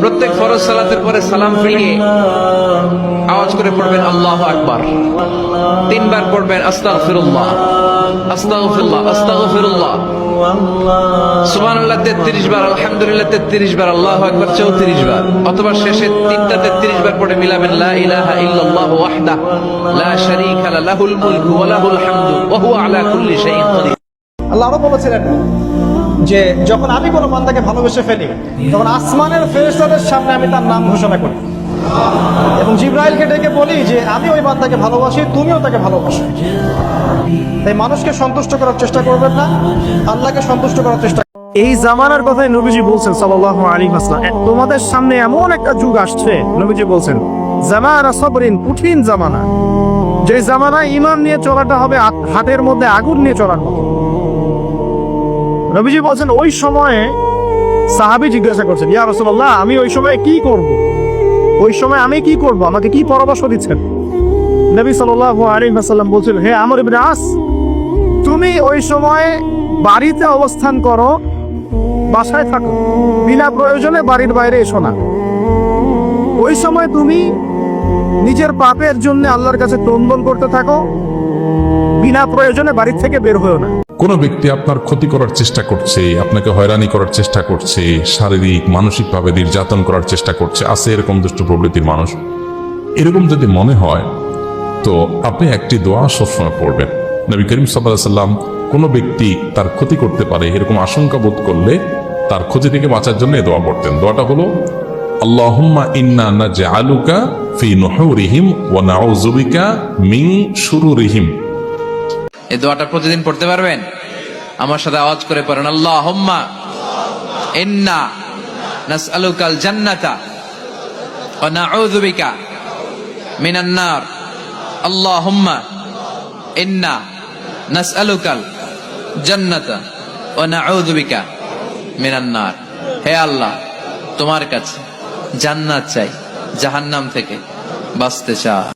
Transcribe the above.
প্রত্যেক ফরজ সালাতের পরে সালাম ফিরিয়ে আওয়াজ করে পড়বেন আল্লাহ আকবার। তিনবার পড়বেন আস্তাগফিরুল্লাহ আস্তাগফিরুল্লাহ আস্তাগফিরুল্লাহ। সুবহানাল্লাহ 33 বার আলহামদুলিল্লাহ 33 বার আল্লাহু আকবার 34 বার অথবা শেষে তিনটা 33 বার পড়ে মিলাবেন, লা ইলাহা ইল্লাল্লাহু ওয়াহদাহু, লা শারীকা মুলকু ওয়া হামদু, ওয়া হুয়া আলা কুল্লি শাইইন কাদির। আল্লাহ যে যখন আমি কোনো বান্দাকে ভালোবেসে ফেলি, তখন আসমানের ফেরেশতাদের সামনে আমি তার নাম ঘোষণা করি। এবং জিব্রাইলকে ডেকে বলি যে, আমি ওই বান্দাকে ভালোবাসি, তুমিও তাকে ভালোবাসো। তাই মানুষকে সন্তুষ্ট করার চেষ্টা করবেন না, আল্লাহকে সন্তুষ্ট করার চেষ্টা এই জামানার কথাই নবীজি বলছেন সাল্লাল্লাহু আলাইহি ওয়াসাল্লাম। তোমাদের সামনে এমন একটা যুগ আসছে, নবীজি বলছেন, জামানা সবরিন কঠিন জামানা। যে জামানায় ইমান নিয়ে চলাটা হবে হাতের মধ্যে আগুন নিয়ে চলার মতো। নবীজি বলছেন, ওই সময়ে সাহাবী জিজ্ঞাসা করছেন, ইয়া রাসূলুল্লাহ, আমি ওই সময় কি করব? ওই সময় আমি কি করব? আমাকে কি পরামর্শ দিচ্ছেন? নবী সাল্লাল্লাহু আলাইহি ওয়াসাল্লাম বলছেন, হে আমর ইবনে আস, তুমি ওই সময় বাড়িতে অবস্থান করো, বাসায় থাকো। বিনা প্রয়োজনে বাড়ির বাইরে এসো না। ওই সময় তুমি নিজের পাপের জন্য আল্লাহর কাছে তন্দন করতে থাকো বিনা প্রয়োজনে বাড়ির থেকে বের হয়েও না। কোনো ব্যক্তি আপনার ক্ষতি করার চেষ্টা করছে, আপনাকে হয়রানি করার চেষ্টা করছে, শারীরিক, মানসিকভাবে নির্যাতন করার চেষ্টা করছে, আছে এরকম দুষ্ট প্রবৃত্তির মানুষ। এরকম যদি মনে হয়, তো আপনি একটি দোয়া সবসময় পড়বেন। নবী করিম সাল্লাম কোনো ব্যক্তি তার ক্ষতি করতে পারে, এরকম আশঙ্কা বোধ করলে তার ক্ষতি থেকে বাঁচার জন্য দোয়া পড়তেন। দোয়াটা হলো, আল্লাহুম্মা ইন্না নাজআলুকা ফি নুহুরিহিম ওয়া নাউযুবিকা মিন শুরুরিহিম। এই দোয়াটা প্রতিদিন পড়তে পারবেন? আমার সাথে আওয়াজ করে পড়েন আল্লাহ হোম্মা ইন্না নাসআলুকাল জান্নাতা ওয়া নাউযু বিকা মিনান নার। আল্লাহুম্মা ইন্না নাসআলুকাল জান্নাতা ওয়া নাউযু বিকা মিনান নার। হে আল্লাহ, তোমার কাছে জান্নাত চাই, জাহান্নাম থেকে বাঁচতে চাই।